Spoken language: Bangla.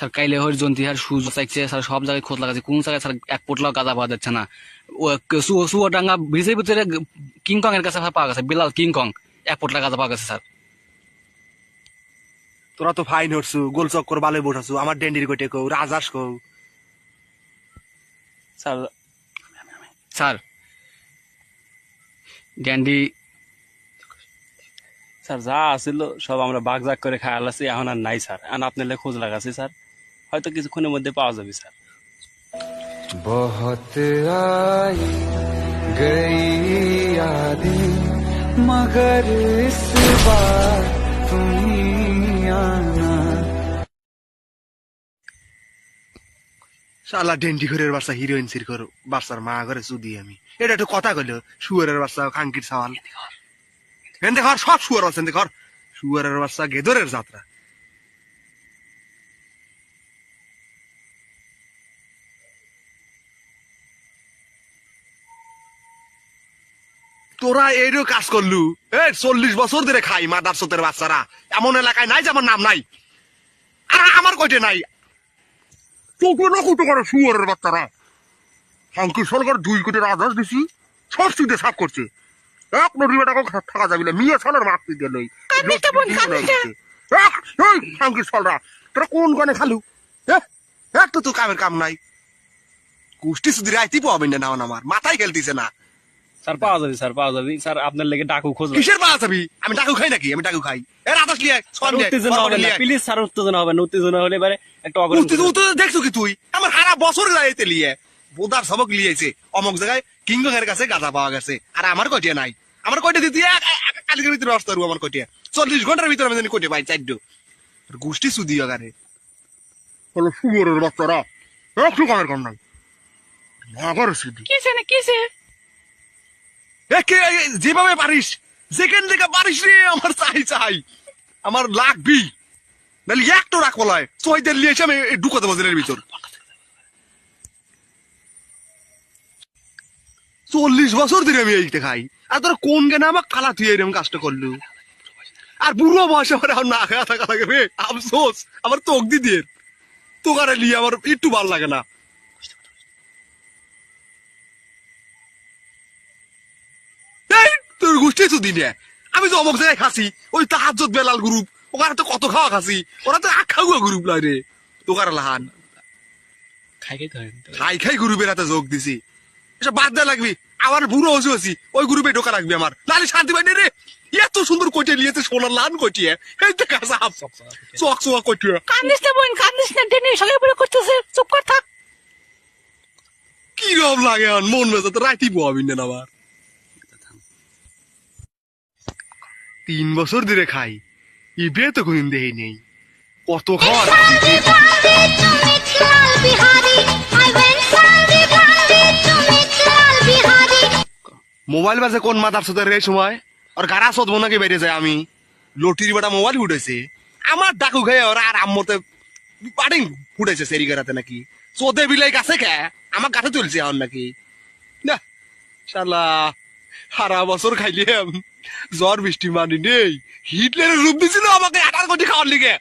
স্যার কাইলে হর জন্তি আর সুজ চাইছে স্যার সব জায়গায় খোঁজ লাগাচ্ছে কোন জায়গায় স্যার এক পোটলাও গাঁজা পাওয়া যাচ্ছে না। ও সুয়াডাঙ্গা ব্রিজের ভিতরে কিংকং এর কাছে পাওয়া গেছে বিলাল কিংকং এক পোটলা গাঁজা পাওয়া গেছে স্যার। তোরা তো ফাইন হরছু গোল চক্কর বালে বসাছু আমার ডেন্ডির গোটে কৌ রাজাস কৌ স্যার স্যার ড্যান্ডি স্যার যা আছিল সব আমরা বাগ জাগ করে খায়াল আছি এখন আর নাই স্যার। এখন আপনার লেগে খোঁজ লাগাছি স্যার। হয়তো কিছুক্ষণের মধ্যে পাওয়া যাবে স্যার। সালা আই গই আদি মগর ইস বার তুমি আনা শালা ঘরের বাসা হিরোইন সির করো বাসার মা ঘরে সুদি আমি এটা একটু কথা কইলো শুয়ারের বাসা খাঙ্কির সাওয়াল এনতে ঘর সব শুয়ার আছে এনতে ঘর শুয়ারের বাসা গেদরের যাত্রা তোরা এইরও কাজ করলু। এ চল্লিশ বছর ধরে খাই মাদার সোতের বাচ্চারা এমন এলাকায় নাই যে আমার নাম নাই। আর আমার কইটে নাই। চোখে না কুটো করে শুয়ারের বাচ্চারা হাঙ্কি সরকার দুই কোটির আদেশ দিছি সাফ করছে এক নদী থাকা যাবে না। মিয়া সালের হাঙ্কি তোরা কোন গানে খালু? এক তো তো কামের কাম নাই। কুষ্টি সুদির আইতি পাবেন না আমার মাথায় খেলতিছে না। স্যার পাওয়া যাবে স্যার পাওয়া যাবে। স্যার আপনার লেগে ডাকু খোঁজ কিসের পাওয়া যাবি? আমি ডাকু খাই নাকি? আমি ডাকু খাই। এর আদেশ লিয়ে উত্তেজনা হবে না। প্লিজ স্যার উত্তেজনা হবে না। উত্তেজনা হলে এবারে একটা অগ্রণ উত্তেজ দেখছ কি তুই? আমার সারা বছর যাইতে লিয়ে বোদার সবক লিয়েছে অমুক জায়গায় কিংগং এর কাছে গাঁজা পাওয়া গেছে। আর আমার কটিয়া নাই? আমার কয়টা দিতে কালকের ভিতরে পারব আমার কটিয়া চল্লিশ ঘণ্টার ভিতরে আমি জানি কটিয়া পাই চারটে। গোষ্ঠী সুদি আগারে। হলো শুয়োরের বাচ্চারা একটু কামের কম নাই। নাগর সুদি। কিসে না কিসে যেভাবে পারিস, যেখান থেকে পারিস রে, আমার চাই চাই। আমার লাগবি। নাহলে একটু রাখব লয় চৈদের লিয়ে এসে আমি ঢুকাতে বসে ভিতর। চল্লিশ বছর ধরে আমি এইটা খাই। আর তোর কোন জ্ঞানে আমার কালা তুই এরকম কাজটা করলু? আর বুড়ো বয়সে আমার এখন না খাওয়া থাকা লাগে আফসোস, আমার তোক দিদির তোকারে লিয়ে আমার একটু ভালো লাগে না। তো দিনে আমি তো অমুক জায়গায় খাসি ওই তাহাজত বেলাল গ্রুপ ওখানে তো কত খাওয়া খাসি ওরা তো আখাউয়া গ্রুপ লাই রে। তোকার লাহান। খাই খাই গ্রুপের হাতে যোগ দিছি। এসব বাদ দেওয়া লাগবি আমার বুড়ো হসি হসি ওই গ্রুপে ঢোকা লাগবে আমার। নাহলে শান্তি পাই রে। এত সুন্দর কটিয়ে নিয়েছে সোনার লান কটিয়ে এই তো কাছে হাফ। চক চক কটিয়ে কান্দিস না বোন কান্দিস না ডেনি সবাই বলে করতেছে। চুপ কর থাক। কি রকম লাগে মন মেজা তো রাইতি পোয়াবি না আবার তিন বছর ধরে খাই। ইবে তো কোনদিন দেই নেই। কত খাওয়া Sandy Blondie to meet Lal Bihari. I went Sandy Blondie to meet Lal Bihari. Mobile বাজে কোন মাথার সাথে রে সময়? আর গাড়া সদবো নাকি বেড়ে যায় আমি? লটির বেটা মোবাইল ফুটেছে আমার ডাকু খেয়ে ওরা আর আম্মতে পাটিং ফুটেছে সেরি গাড়াতে নাকি। চোদে বিলাই গাছে খে আমার গাছে চলছে এখন নাকি। না শালা সারা বছর খাইলে জ্বর বৃষ্টি মানি নেই। হিটলের রূপ দিছিল আমাকে আঠার কোটি খাওয়ার লিগে।